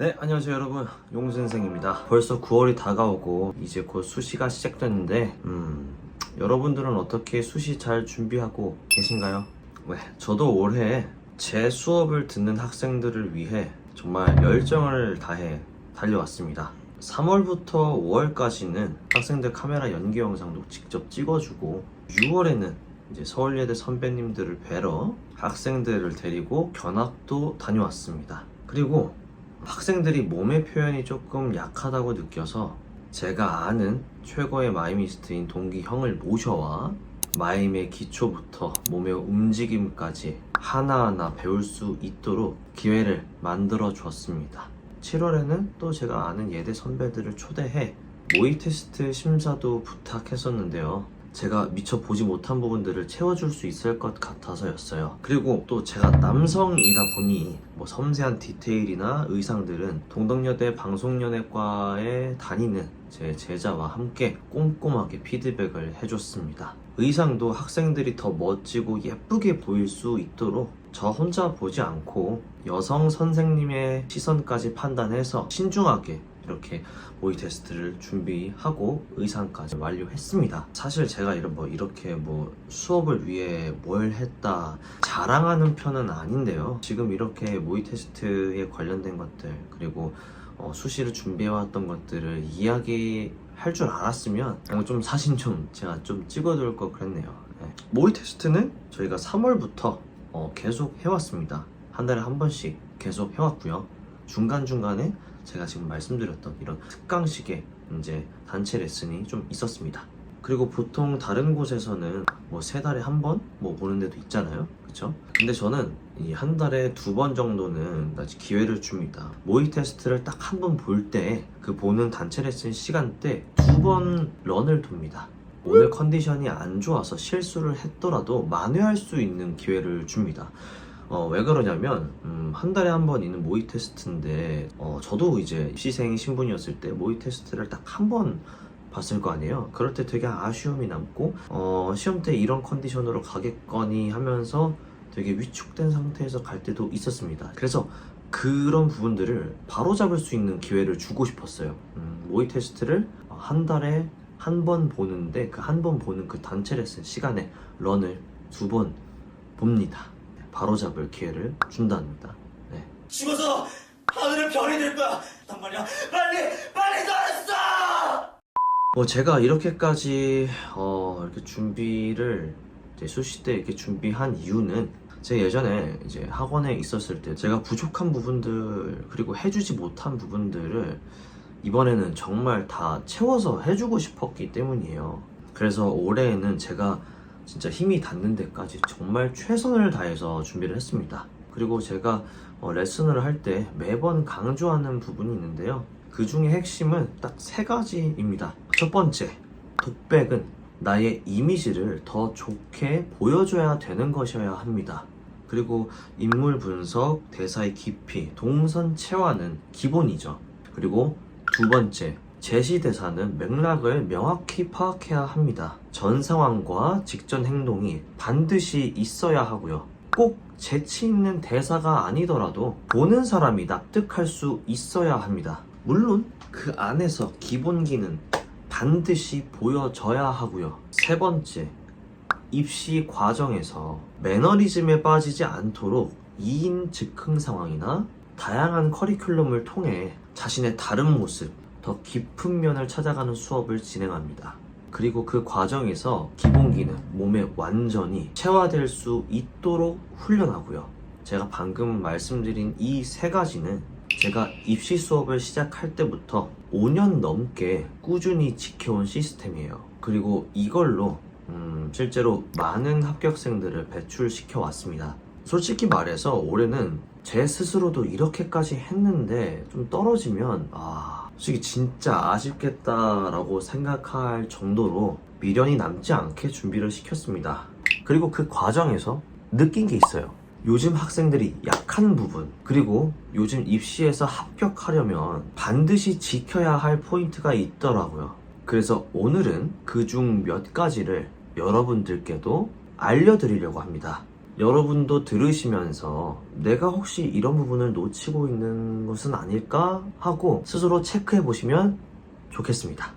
네, 안녕하세요 여러분. 용선생입니다. 벌써 9월이 다가오고 이제 곧 수시가 시작됐는데 음, 여러분들은 어떻게 수시 잘 준비하고 계신가요? 네, 저도 올해 제 수업을 듣는 학생들을 위해 정말 열정을 다해 달려왔습니다. 3월부터 5월까지는 학생들 카메라 연기 영상도 직접 찍어주고 6월에는 이제 서울예대 선배님들을 뵈러 학생들을 데리고 견학도 다녀왔습니다. 그리고 학생들이 몸의 표현이 조금 약하다고 느껴서 제가 아는 최고의 마이미스트인 동기 형을 모셔와 마임의 기초부터 몸의 움직임까지 하나하나 배울 수 있도록 기회를 만들어 주었습니다. 7월에는 또 제가 아는 예대 선배들을 초대해 모의 테스트 심사도 부탁했었는데요. 제가 미처 보지 못한 부분들을 채워줄 수 있을 것 같아서였어요. 그리고 또 제가 남성이다 보니 뭐 섬세한 디테일이나 의상들은 동덕여대 방송연예과에 다니는 제 제자와 함께 꼼꼼하게 피드백을 해줬습니다. 의상도 학생들이 더 멋지고 예쁘게 보일 수 있도록 저 혼자 보지 않고 여성 선생님의 시선까지 판단해서 신중하게 이렇게 모의 테스트를 준비하고 의상까지 완료했습니다. 사실 제가 이런 뭐 이렇게 뭐 수업을 위해 뭘 했다 자랑하는 편은 아닌데요. 지금 이렇게 모의 테스트에 관련된 것들 그리고 어, 수시를 준비해왔던 것들을 이야기 할 줄 알았으면 어, 좀 사진 좀 제가 좀 찍어둘 거 그랬네요. 네. 모의 테스트는 저희가 3월부터 어, 계속 해왔습니다. 한 달에 한 번씩 계속 해왔고요. 중간중간에 제가 지금 말씀드렸던 이런 특강식의 이제 단체 레슨이 좀 있었습니다. 그리고 보통 다른 곳에서는 뭐 세 달에 한 번 뭐 보는 데도 있잖아요. 그쵸? 근데 저는 이 한 달에 두 번 정도는 기회를 줍니다. 모의 테스트를 딱 한 번 볼 때 그 보는 단체 레슨 시간대 두번 런을 돕니다. 오늘 컨디션이 안 좋아서 실수를 했더라도 만회할 수 있는 기회를 줍니다. 어, 왜 그러냐면 음, 한 달에 한 번 있는 모의 테스트인데 어, 저도 이제 입시생 신분이었을 때 모의 테스트를 딱 한 번 봤을 거 아니에요. 그럴 때 되게 아쉬움이 남고 어, 시험 때 이런 컨디션으로 가겠거니 하면서 되게 위축된 상태에서 갈 때도 있었습니다. 그래서 그런 부분들을 바로잡을 수 있는 기회를 주고 싶었어요. 음, 모의 테스트를 한 달에 한 번 보는데 그 한 번 보는 그 단체 레슨 시간에 런을 두 번 봅니다. 바로잡을 기회를 준답니다. 네. 죽어서 하늘에 별이 될 거야. 단 말이야. 빨리 빨리 잘했어. 뭐 제가 이렇게까지 어, 이렇게 준비를 이제 수시 때 이렇게 준비한 이유는 제가 예전에 이제 학원에 있었을 때 제가 부족한 부분들 그리고 해주지 못한 부분들을 이번에는 정말 다 채워서 해주고 싶었기 때문이에요. 그래서 올해에는 제가 진짜 힘이 닿는 데까지 정말 최선을 다해서 준비를 했습니다. 그리고 제가 어, 레슨을 할 때 매번 강조하는 부분이 있는데요. 그 중에 핵심은 딱 세 가지입니다. 첫 번째, 독백은 나의 이미지를 더 좋게 보여줘야 되는 것이어야 합니다. 그리고 인물 분석, 대사의 깊이, 동선 체화는 기본이죠. 그리고 두 번째, 제시 대사는 맥락을 명확히 파악해야 합니다. 전 상황과 직전 행동이 반드시 있어야 하고요. 꼭 재치 있는 대사가 아니더라도 보는 사람이 납득할 수 있어야 합니다. 물론 그 안에서 기본기는 반드시 보여져야 하고요. 세 번째, 입시 과정에서 매너리즘에 빠지지 않도록 2인 즉흥 상황이나 다양한 커리큘럼을 통해 자신의 다른 모습, 더 깊은 면을 찾아가는 수업을 진행합니다. 그리고 그 과정에서 기본기는 몸에 완전히 체화될 수 있도록 훈련하고요. 제가 방금 말씀드린 이 세 가지는 제가 입시 수업을 시작할 때부터 5년 넘게 꾸준히 지켜온 시스템이에요. 그리고 이걸로 음, 실제로 많은 합격생들을 배출시켜 왔습니다. 솔직히 말해서 올해는 제 스스로도 이렇게까지 했는데 좀 떨어지면 아 솔직히 진짜 아쉽겠다라고 생각할 정도로 미련이 남지 않게 준비를 시켰습니다. 그리고 그 과정에서 느낀 게 있어요. 요즘 학생들이 약한 부분, 그리고 요즘 입시에서 합격하려면 반드시 지켜야 할 포인트가 있더라고요. 그래서 오늘은 그 중 몇 가지를 여러분들께도 알려드리려고 합니다. 여러분도 들으시면서 내가 혹시 이런 부분을 놓치고 있는 것은 아닐까 하고 스스로 체크해 보시면 좋겠습니다.